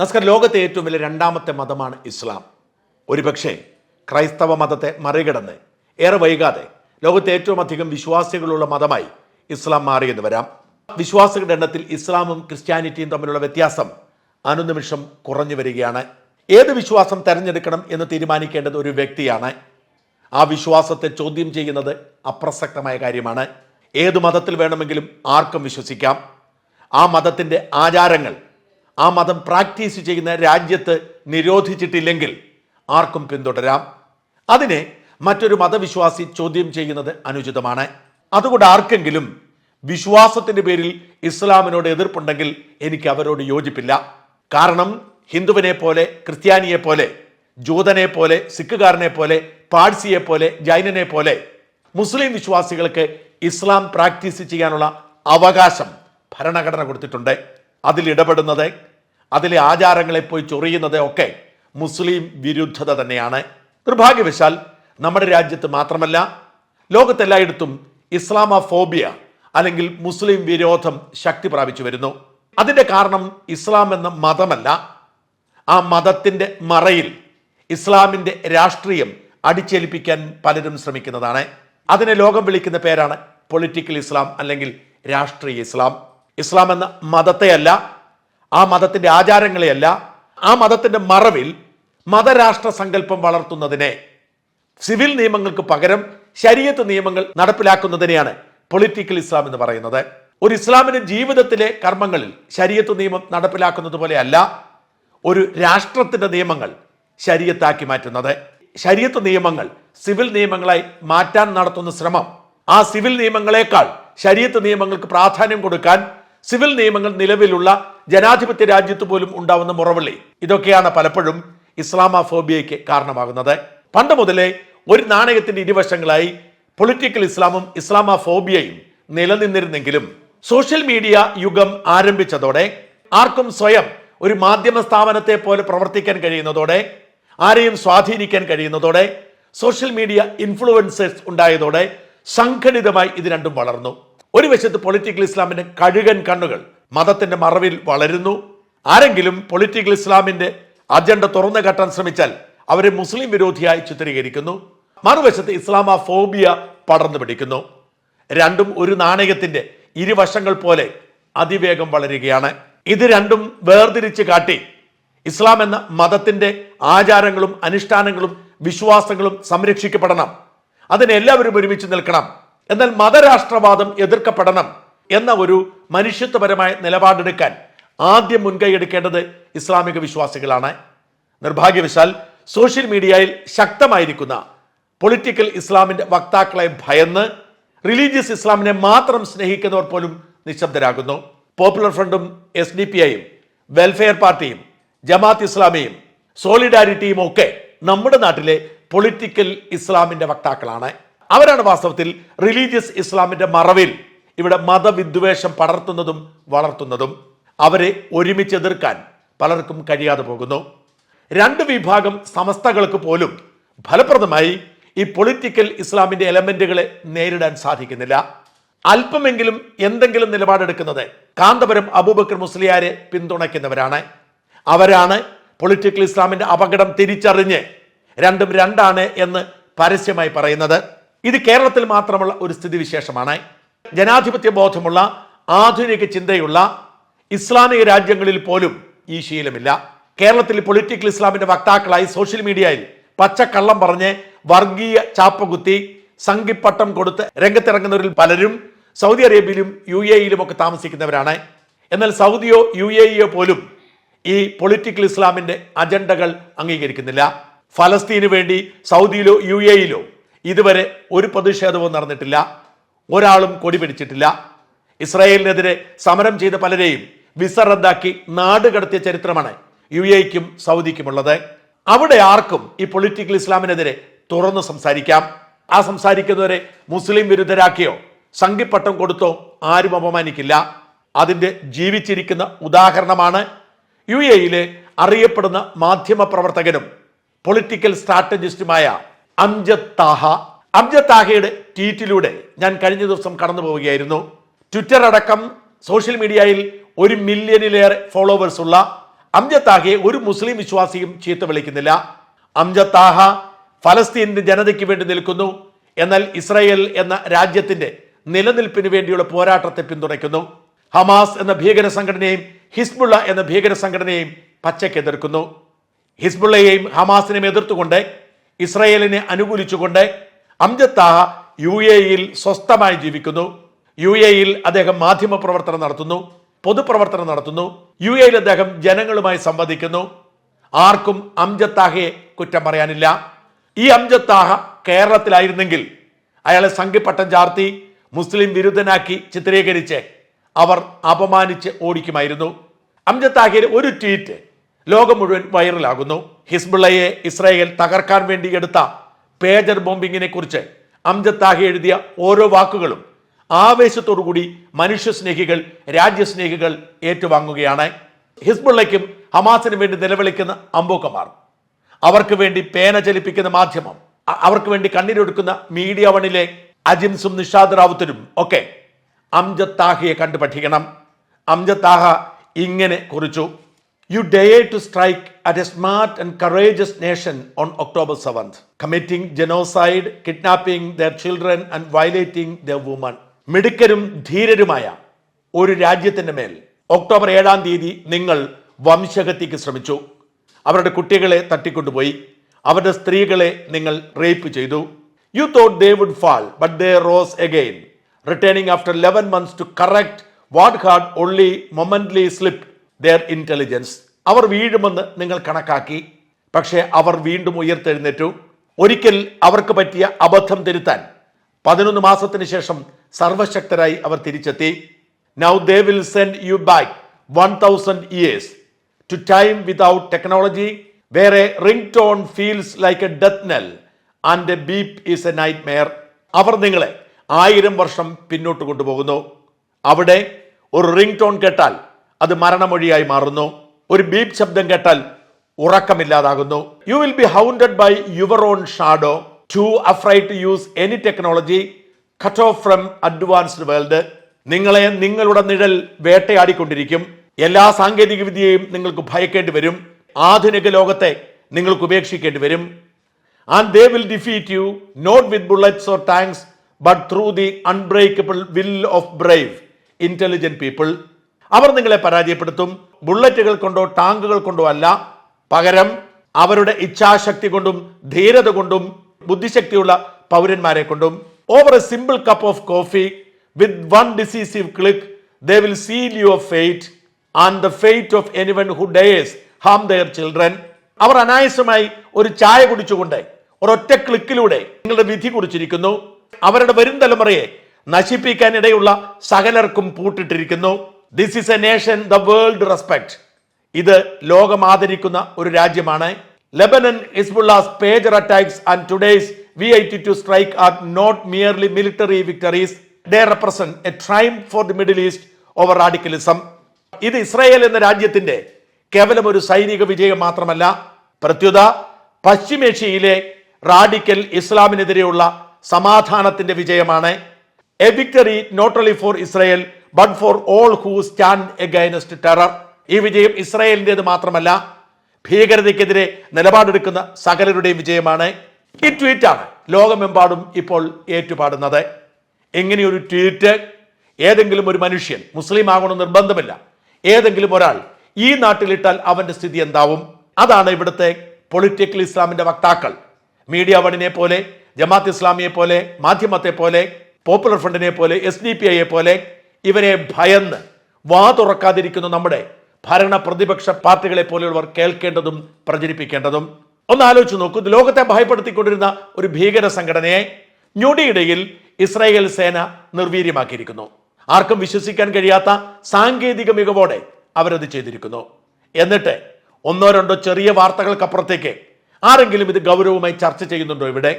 നമസ്കാരം ലോകത്തെ ഏറ്റവും വലിയ രണ്ടാമത്തെ മതമാണ് ഇസ്ലാം. ഒരുപക്ഷെ ക്രൈസ്തവ മതത്തെ മറികടന്ന് ഏറെ വൈകാതെ ലോകത്തെ ഏറ്റവും അധികം വിശ്വാസികളുള്ള മതമായി ഇസ്ലാം മാറിയെന്ന് വരാം. വിശ്വാസികളുടെ എണ്ണത്തിൽ ഇസ്ലാമും ക്രിസ്ത്യാനിറ്റിയും തമ്മിലുള്ള വ്യത്യാസം അനുനിമിഷം കുറഞ്ഞു വരികയാണ്. ഏത് വിശ്വാസം തെരഞ്ഞെടുക്കണം എന്ന് തീരുമാനിക്കേണ്ടത് ഒരു വ്യക്തിയാണ്. ആ വിശ്വാസത്തെ ചോദ്യം ചെയ്യുന്നത് അപ്രസക്തമായ കാര്യമാണ്. ഏത് മതത്തിൽ വേണമെങ്കിലും ആർക്കും വിശ്വസിക്കാം. ആ മതത്തിന്റെ ആചാരങ്ങൾ ആ മതം പ്രാക്ടീസ് ചെയ്യുന്ന രാജ്യത്ത് നിരോധിച്ചിട്ടില്ലെങ്കിൽ ആർക്കും പിന്തുടരാം. അതിനെ മറ്റൊരു മതവിശ്വാസി ചോദ്യം ചെയ്യുന്നത് അനുചിതമാണ്. അതുകൊണ്ട് ആർക്കെങ്കിലും വിശ്വാസത്തിന്റെ പേരിൽ ഇസ്ലാമിനോട് എതിർപ്പുണ്ടെങ്കിൽ എനിക്ക് അവരോട് യോജിപ്പില്ല. കാരണം ഹിന്ദുവിനെ പോലെ ക്രിസ്ത്യാനിയെ പോലെ ജൂതനെ പോലെ സിഖുകാരനെ പോലെ പാഴ്സിയെ പോലെ ജൈനനെ പോലെ മുസ്ലിം വിശ്വാസികൾക്ക് ഇസ്ലാം പ്രാക്ടീസ് ചെയ്യാനുള്ള അവകാശം ഭരണഘടന കൊടുത്തിട്ടുണ്ട്. അതിൽ ഇടപെടുന്നത് അതിലെ ആചാരങ്ങളെ പോയി ചൊറിയുന്നത് ഒക്കെ മുസ്ലിം വിരുദ്ധത തന്നെയാണ്. നിർഭാഗ്യവശാൽ നമ്മുടെ രാജ്യത്ത് മാത്രമല്ല ലോകത്തെല്ലായിടത്തും ഇസ്ലാമോഫോബിയ അല്ലെങ്കിൽ മുസ്ലിം വിരോധം ശക്തി പ്രാപിച്ചു വരുന്നു. അതിന്റെ കാരണം ഇസ്ലാം എന്ന മതമല്ല. ആ മതത്തിന്റെ മറയിൽ ഇസ്ലാമിന്റെ രാഷ്ട്രീയം അടിച്ചേൽപ്പിക്കാൻ പലരും ശ്രമിക്കുന്നതാണ്. അതിനെ ലോകം വിളിക്കുന്ന പേരാണ് പൊളിറ്റിക്കൽ ഇസ്ലാം അല്ലെങ്കിൽ രാഷ്ട്രീയ ഇസ്ലാം. ഇസ്ലാം എന്ന മതത്തെയല്ല ആ മതത്തിന്റെ ആചാരങ്ങളെയല്ല ആ മതത്തിന്റെ മറവിൽ മതരാഷ്ട്ര സങ്കല്പം വളർത്തുന്നതിനെ സിവിൽ നിയമങ്ങൾക്ക് പകരം ശരീരത്ത് നിയമങ്ങൾ നടപ്പിലാക്കുന്നതിനെയാണ് പൊളിറ്റിക്കൽ ഇസ്ലാം എന്ന് പറയുന്നത്. ഒരു ഇസ്ലാമിന്റെ ജീവിതത്തിലെ കർമ്മങ്ങളിൽ ശരീരത്ത് നിയമം നടപ്പിലാക്കുന്നത് പോലെയല്ല ഒരു രാഷ്ട്രത്തിന്റെ നിയമങ്ങൾ ശരീരത്താക്കി മാറ്റുന്നത്. ശരീരത്ത് നിയമങ്ങൾ സിവിൽ നിയമങ്ങളായി മാറ്റാൻ നടത്തുന്ന ശ്രമം ആ സിവിൽ നിയമങ്ങളെക്കാൾ ശരീരത്ത് നിയമങ്ങൾക്ക് പ്രാധാന്യം കൊടുക്കാൻ സിവിൽ നിയമങ്ങൾ നിലവിലുള്ള ജനാധിപത്യ രാജ്യത്ത് പോലും ഉണ്ടാവുന്ന മുറവിളി. ഇതൊക്കെയാണ് പലപ്പോഴും ഇസ്ലാമോഫോബിയയ്ക്ക് കാരണമാകുന്നത്. പണ്ട് മുതലേ ഒരു നാണയത്തിന്റെ ഇരുവശങ്ങളായി പൊളിറ്റിക്കൽ ഇസ്ലാമും ഇസ്ലാമോഫോബിയയും നിലനിന്നിരുന്നെങ്കിലും സോഷ്യൽ മീഡിയ യുഗം ആരംഭിച്ചതോടെ ആർക്കും സ്വയം ഒരു മാധ്യമ സ്ഥാപനത്തെ പോലെ പ്രവർത്തിക്കാൻ കഴിയുന്നതോടെ ആരെയും സ്വാധീനിക്കാൻ കഴിയുന്നതോടെ സോഷ്യൽ മീഡിയ ഇൻഫ്ലുവൻസേഴ്സ് ഉണ്ടായതോടെ സംഘടിതമായി ഇത് രണ്ടും വളർന്നു. ഒരു വശത്ത് പൊളിറ്റിക്കൽ ഇസ്ലാമിന്റെ കഴുകൻ കണ്ണുകൾ മതത്തിന്റെ മറവിൽ വളരുന്നു. ആരെങ്കിലും പൊളിറ്റിക്കൽ ഇസ്ലാമിന്റെ അജണ്ട തുറന്നു കെട്ടാൻ ശ്രമിച്ചാൽ അവരെ മുസ്ലിം വിരോധിയായി ചിത്രീകരിക്കുന്നു. മറുവശത്ത് ഇസ്ലാമ ഫോബിയ പടർന്നു പിടിക്കുന്നു. രണ്ടും ഒരു നാണയത്തിന്റെ ഇരുവശങ്ങൾ പോലെ അതിവേഗം വളരുകയാണ്. ഇത് രണ്ടും വേർതിരിച്ച് കാട്ടി ഇസ്ലാം എന്ന മതത്തിന്റെ ആചാരങ്ങളും അനുഷ്ഠാനങ്ങളും വിശ്വാസങ്ങളും സംരക്ഷിക്കപ്പെടണം. അതിനെല്ലാവരും ഒരുമിച്ച് നിൽക്കണം. എന്നാൽ മതരാഷ്ട്രവാദം എതിർക്കപ്പെടണം എന്ന ഒരു മനുഷ്യത്വപരമായ നിലപാടെടുക്കാൻ ആദ്യം മുൻകൈ എടുക്കേണ്ടത് ഇസ്ലാമിക വിശ്വാസികളാണ്. നിർഭാഗ്യവശാൽ സോഷ്യൽ മീഡിയയിൽ ശക്തമായിരിക്കുന്ന പൊളിറ്റിക്കൽ ഇസ്ലാമിന്റെ വക്താക്കളെ ഭയന്ന് റിലീജിയസ് ഇസ്ലാമിനെ മാത്രം സ്നേഹിക്കുന്നവർ പോലും നിശബ്ദരാകുന്നു. പോപ്പുലർ ഫ്രണ്ടും എസ് ഡി പി ഐയും വെൽഫെയർ പാർട്ടിയും ജമാത്ത് ഇസ്ലാമിയും സോളിഡാരിറ്റിയും ഒക്കെ നമ്മുടെ നാട്ടിലെ പൊളിറ്റിക്കൽ ഇസ്ലാമിന്റെ വക്താക്കളാണ്. അവരാണ് വാസ്തവത്തിൽ റിലീജിയസ് ഇസ്ലാമിന്റെ മറവിൽ ഇവിടെ മതവിദ്വേഷം പടർത്തുന്നതും വളർത്തുന്നതും അവരെ ഒരുമിച്ച് എതിർക്കാൻ പലർക്കും കഴിയാതെ പോകുന്നു. രണ്ട് വിഭാഗം സമസ്തകൾക്ക് പോലും ഫലപ്രദമായി ഈ പൊളിറ്റിക്കൽ ഇസ്ലാമിന്റെ എലമെന്റുകളെ നേരിടാൻ സാധിക്കുന്നില്ല. അല്പമെങ്കിലും എന്തെങ്കിലും നിലപാടെടുക്കുന്നത് കാന്തപുരം അബൂബക്കർ മുസ്ലിയാരെ പിന്തുണയ്ക്കുന്നവരാണ്. അവരാണ് പൊളിറ്റിക്കൽ ഇസ്ലാമിന്റെ അപകടം തിരിച്ചറിഞ്ഞ് രണ്ടും രണ്ടാണ് എന്ന് പരസ്യമായി പറയുന്നത്. ഇത് കേരളത്തിൽ മാത്രമുള്ള ഒരു സ്ഥിതിവിശേഷമാണ്. ജനാധിപത്യ ബോധമുള്ള ആധുനിക ചിന്തയുള്ള ഇസ്ലാമിക രാജ്യങ്ങളിൽ പോലും ഈ ശീലമില്ല. കേരളത്തിൽ പൊളിറ്റിക്കൽ ഇസ്ലാമിന്റെ വക്താക്കളായി സോഷ്യൽ മീഡിയയിൽ പച്ചക്കള്ളം പറഞ്ഞ് വർഗീയ ചാപ്പകുത്തി സംഘിപ്പട്ടം കൊടുത്ത് രംഗത്തിറങ്ങുന്നവരിൽ പലരും സൗദി അറേബ്യയിലും യു എ ഇയിലും ഒക്കെ താമസിക്കുന്നവരാണ്. എന്നാൽ സൗദിയോ യു എ ഇയോ പോലും ഈ പൊളിറ്റിക്കൽ ഇസ്ലാമിന്റെ അജണ്ടകൾ അംഗീകരിക്കുന്നില്ല. ഫലസ്തീന് വേണ്ടി സൗദിയിലോ യു എയിലോ ഇതുവരെ ഒരു പ്രതിഷേധവും നടന്നിട്ടില്ല. ഒരാളും കൊടി പിടിച്ചിട്ടില്ല. ഇസ്രായേലിനെതിരെ സമരം ചെയ്ത പലരെയും വിസ റദ്ദാക്കി നാട് കടത്തിയ ചരിത്രമാണ് യു എക്കും സൗദിക്കുമുള്ളത്. അവിടെ ആർക്കും ഈ പൊളിറ്റിക്കൽ ഇസ്ലാമിനെതിരെ തുറന്നു സംസാരിക്കാം. ആ സംസാരിക്കുന്നവരെ മുസ്ലിം വിരുദ്ധരാക്കിയോ സംഘിപ്പട്ടം കൊടുത്തോ ആരും അപമാനിക്കില്ല. അതിന്റെ ജീവിച്ചിരിക്കുന്ന ഉദാഹരണമാണ് യു എയിലെ അറിയപ്പെടുന്ന മാധ്യമ പ്രവർത്തകനും പൊളിറ്റിക്കൽ സ്ട്രാറ്റജിസ്റ്റുമായ അംജദ് താഹ അംജദ് താഹയുടെ ട്വീറ്റിലൂടെ ഞാൻ കഴിഞ്ഞ ദിവസം കടന്നു പോവുകയായിരുന്നു. ട്വിറ്റർ അടക്കം സോഷ്യൽ മീഡിയയിൽ ഒരു മില്യണിലേറെ ഫോളോവേഴ്സ് ഉള്ള അംജത്താഹയെ ഒരു മുസ്ലിം വിശ്വാസിയും ചീത്ത വിളിക്കുന്നില്ല. അംജത്താഹ ഫലസ്തീനിന്റെ ജനതയ്ക്ക് വേണ്ടി നിൽക്കുന്നു. എന്നാൽ ഇസ്രായേൽ എന്ന രാജ്യത്തിന്റെ നിലനിൽപ്പിന് വേണ്ടിയുള്ള പോരാട്ടത്തെ പിന്തുണയ്ക്കുന്നു. ഹമാസ് എന്ന ഭീകര സംഘടനയും ഹിസ്ബുള്ള എന്ന ഭീകര സംഘടനയും പച്ചയ്ക്ക് എതിർക്കുന്നു ഹിസ്ബുള്ളയെയും ഹമാസിനെയും എതിർത്തുകൊണ്ട് ഇസ്രായേലിനെ അനുകൂലിച്ചുകൊണ്ട് അംജത്താഹ യു എ ഇയിൽ സ്വസ്ഥമായി ജീവിക്കുന്നു. യു എ ഇയിൽ അദ്ദേഹം മാധ്യമ പ്രവർത്തനം നടത്തുന്നു പൊതുപ്രവർത്തനം നടത്തുന്നു. യു എയിൽ അദ്ദേഹം ജനങ്ങളുമായി സംവദിക്കുന്നു. ആർക്കും അംജത്താഹയെ കുറ്റം പറയാനില്ല. ഈ അംജത്താഹ കേരളത്തിലായിരുന്നെങ്കിൽ അയാളെ സംഘിപ്പട്ടം ചാർത്തി മുസ്ലിം വിരുദ്ധനാക്കി ചിത്രീകരിച്ച് അവർ അപമാനിച്ച് ഓടിക്കുമായിരുന്നു. അംജത്താഹിയുടെ ഒരു ട്വീറ്റ് ലോകം മുഴുവൻ വൈറലാകുന്നു. ഹിസ്ബുള്ളയെ ഇസ്രായേൽ തകർക്കാൻ വേണ്ടി എടുത്ത പേജർ ബോംബിങ്ങിനെ കുറിച്ച് അംജദ് താഹി എഴുതിയ ഓരോ വാക്കുകളും ആവേശത്തോടുകൂടി മനുഷ്യസ്നേഹികൾ രാജ്യസ്നേഹികൾ ഏറ്റുവാങ്ങുകയാണ്. ഹിസ്ബുള്ളയ്ക്കും ഹമാസിനും വേണ്ടി നിലവിളിക്കുന്ന അമ്പോക്കമാർ അവർക്ക് വേണ്ടി പേന ചലിപ്പിക്കുന്ന മാധ്യമം അവർക്ക് വേണ്ടി കണ്ണീരൊടുക്കുന്ന മീഡിയ വണിലെ അജിംസും നിഷാദ് റാവുത്തരും ഒക്കെ അംജദ് താഹയെ കണ്ടു പഠിക്കണം അംജദ് താഹ ഇങ്ങനെ കുറിച്ചു. You dare to strike at a smart and courageous nation on October seventh committing genocide kidnapping their children and violating the women മിടുക്കരും ധീരരുമായ ഒരു രാജ്യത്തിന്റെ മേൽ ഒക്ടോബർ ഏഴാം തീയതി നിങ്ങൾ വംശഹത്യക്ക് ശ്രമിച്ചു. അവരുടെ കുട്ടികളെ തട്ടിക്കൊണ്ടുപോയി. അവരുടെ സ്ത്രീകളെ നിങ്ങൾ റേപ്പ് ചെയ്തു. You thought they would fall but they rose again returning after eleven months to correct what had only momentarily slipped their intelligence അവർ വീഴുമെന്ന് നിങ്ങൾ കണക്കാക്കി. പക്ഷേ അവർ വീണ്ടും ഉയർത്തെഴുന്നേറ്റു. ഒരിക്കൽ അവർക്ക് പറ്റിയ അബദ്ധം തിരുത്താൻ. പതിനൊന്ന് മാസത്തിന് ശേഷം സർവശക്തരായി അവർ തിരിച്ചെത്തി. Now they will send you back one thousand years to time without technology where ring tone feels like a death knell and a beep is a nightmare അവർ നിങ്ങളെ ആയിരം വർഷം പിന്നോട്ട് കൊണ്ടുപോകുന്നു. അവിടെ ഒരു റിംഗ് ടോൺ കേട്ടാൽ അത് മരണമൊഴിയായി മാറുന്നു. ഒരു ബീപ് ശബ്ദം കേട്ടാൽ ഉറക്കമില്ലാതാകുന്നു. You will be haunted by your own shadow too afraid to use any technology cut off from advanced world നിങ്ങളെ നിങ്ങളുടെ നിഴൽ വേട്ടയാടിക്കൊണ്ടിരിക്കും. എല്ലാ സാങ്കേതിക വിദ്യയും നിങ്ങൾക്ക് ഭയക്കേണ്ടി വരും. ആധുനിക ലോകത്തെ നിങ്ങൾക്ക് ഉപേക്ഷിക്കേണ്ടി വരും. And they will defeat you not with bullets or tanks but through the unbreakable will of brave intelligent people അവർ നിങ്ങളെ പരാജയപ്പെടുത്തും. ബുള്ളറ്റുകൾ കൊണ്ടോ ടാങ്കുകൾ കൊണ്ടോ അല്ല. പകരം അവരുടെ ഇച്ഛാശക്തി കൊണ്ടും ധീരത കൊണ്ടും ബുദ്ധിശക്തിയുള്ള പൗരന്മാരെ കൊണ്ടും. Over a simple cup of coffee with one decisive click they will seal your fate and the fate of anyone who dares harm their children അവർ അനായസമായി ഒരു ചായ കുടിച്ചുകൊണ്ട് ഒരൊറ്റ ക്ലിക്കിലൂടെ നിങ്ങളുടെ വിധി കുറിച്ചിരിക്കുന്നു. അവരുടെ വരും തലമുറയെ നശിപ്പിക്കാനിടയുള്ള സകലർക്കും പൂട്ടിട്ടിരിക്കുന്നു. This is a nation the world respect ഇത് ലോകം ആദരിക്കുന്ന ഒരു രാജ്യമാണ്. Lebanon Hezbollah's pager attacks and today's V I T to strike are not merely military victories they represent a triumph for the Middle East over radicalism ഇത് Israel എന്ന രാജ്യത്തിന്റെ കേവലം ഒരു സൈനിക വിജയം മാത്രമല്ല. പ്രത്യുത പശ്ചിമേഷ്യയിലെ റാഡിക്കൽ ഇസ്ലാമിനെതിരെയുള്ള സമാധാനത്തിന്റെ വിജയമാണ്. A victory not only for Israel but for all who stand against terror ഈ വിജയം ഇസ്രായേലിന്റെത് മാത്രമല്ല ഭീകരതയ്ക്കെതിരെ നിലപാടെടുക്കുന്ന സകലരുടെയും വിജയമാണ്. ഈ ട്വീറ്റാണ് ലോകമെമ്പാടും ഇപ്പോൾ ഏറ്റുപാടുന്നത്. ഇങ്ങനെയൊരു ട്വീറ്റ്? ഏതെങ്കിലും ഒരു മനുഷ്യൻ മുസ്ലിം ആകണമെന്ന് നിർബന്ധമില്ല. ഏതെങ്കിലും ഒരാൾ ഈ നാട്ടിലിട്ടാൽ അവന്റെ സ്ഥിതി എന്താവും? അതാണ് ഇവിടുത്തെ പൊളിറ്റിക്കൽ ഇസ്ലാമിന്റെ വക്താക്കൾ. മീഡിയ വണിനെ പോലെ ജമാത്ത് ഇസ്ലാമിയെ പോലെ മാധ്യമത്തെ പോലെ പോപ്പുലർ ഫ്രണ്ടിനെ പോലെ എസ് ഡി പി ഐയെ പോലെ ഇവരെ ഭയന്ന് വാ തുറക്കാതിരിക്കുന്ന നമ്മുടെ ഭരണ പ്രതിപക്ഷ പാർട്ടികളെ പോലെയുള്ളവർ കേൾക്കേണ്ടതും പ്രചരിപ്പിക്കേണ്ടതും. ഒന്ന് ആലോചിച്ച് നോക്കൂ ലോകത്തെ ഭയപ്പെടുത്തിക്കൊണ്ടിരുന്ന ഒരു ഭീകര സംഘടനയെ ഞൊടിയിടയിൽ ഇസ്രായേൽ സേന നിർവീര്യമാക്കിയിരിക്കുന്നു. ആർക്കും വിശ്വസിക്കാൻ കഴിയാത്ത സാങ്കേതിക മികവോടെ അവരത് ചെയ്തിരിക്കുന്നു. എന്നിട്ട് ഒന്നോ രണ്ടോ ചെറിയ വാർത്തകൾക്കപ്പുറത്തേക്ക് ആരെങ്കിലും ഇത് ഗൗരവമായി ചർച്ച ചെയ്യുന്നുണ്ടോ ഇവിടെ?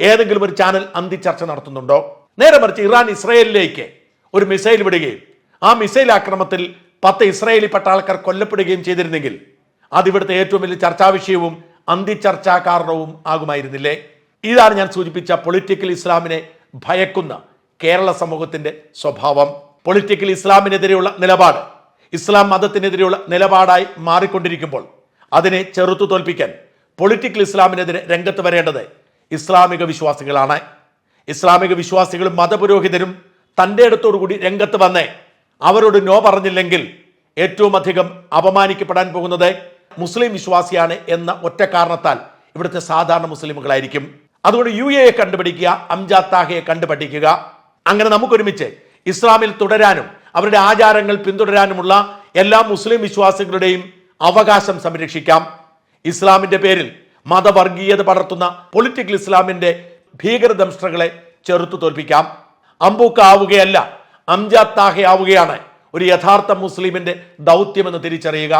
ഏതെങ്കിലും ഒരു ചാനൽ അന്തി ചർച്ച നടത്തുന്നുണ്ടോ? നേരെ മറിച്ച് ഇറാൻ ഇസ്രായേലിലേക്ക് ഒരു മിസൈൽ വിടുകയും ആ മിസൈൽ ആക്രമണത്തിൽ പത്ത് ഇസ്രായേലി പട്ടാളക്കാർ കൊല്ലപ്പെടുകയും ചെയ്തിരുന്നെങ്കിൽ അതിവിടുത്തെ ഏറ്റവും വലിയ ചർച്ചാ വിഷയവും അന്തി ചർച്ചാ കാരണവും ആകുമായിരുന്നില്ലേ? ഇതാണ് ഞാൻ സൂചിപ്പിച്ച പൊളിറ്റിക്കൽ ഇസ്ലാമിനെ ഭയക്കുന്ന കേരള സമൂഹത്തിന്റെ സ്വഭാവം. പൊളിറ്റിക്കൽ ഇസ്ലാമിനെതിരെയുള്ള നിലപാട് ഇസ്ലാം മതത്തിനെതിരെയുള്ള നിലപാടായി മാറിക്കൊണ്ടിരിക്കുമ്പോൾ അതിനെ ചെറുത്തു തോൽപ്പിക്കാൻ പൊളിറ്റിക്കൽ ഇസ്ലാമിനെതിരെ രംഗത്ത് വരേണ്ടത് ഇസ്ലാമിക വിശ്വാസികളാണ്. ഇസ്ലാമിക വിശ്വാസികളും മതപുരോഹിതരും തന്റെ അടുത്തോടുകൂടി രംഗത്ത് വന്നേ. അവരോട് നോ പറഞ്ഞില്ലെങ്കിൽ ഏറ്റവും അധികം അപമാനിക്കപ്പെടാൻ പോകുന്നത് മുസ്ലിം വിശ്വാസിയാണ് എന്ന ഒറ്റ കാരണത്താൽ ഇവിടുത്തെ സാധാരണ മുസ്ലിമുകളായിരിക്കും. അതുകൊണ്ട് യു എയെ കണ്ടുപിടിക്കുക അംജാദ് താഹയെ കണ്ടുപഠിക്കുക. അങ്ങനെ നമുക്കൊരുമിച്ച് ഇസ്ലാമിൽ തുടരാനും അവരുടെ ആചാരങ്ങൾ പിന്തുടരാനുമുള്ള എല്ലാ മുസ്ലിം വിശ്വാസികളുടെയും അവകാശം സംരക്ഷിക്കാം. ഇസ്ലാമിന്റെ പേരിൽ മതവർഗീയത പടർത്തുന്ന പൊളിറ്റിക്കൽ ഇസ്ലാമിന്റെ ഭീകരദംഷ്ട്രകളെ ചെറുത്തു തോൽപ്പിക്കാം. അമ്പൂക്ക ആവുകയല്ല അംജാത്താഹ ആവുകയാണ് ഒരു യഥാർത്ഥ മുസ്ലിമിന്റെ ദൗത്യമെന്ന് തിരിച്ചറിയുക.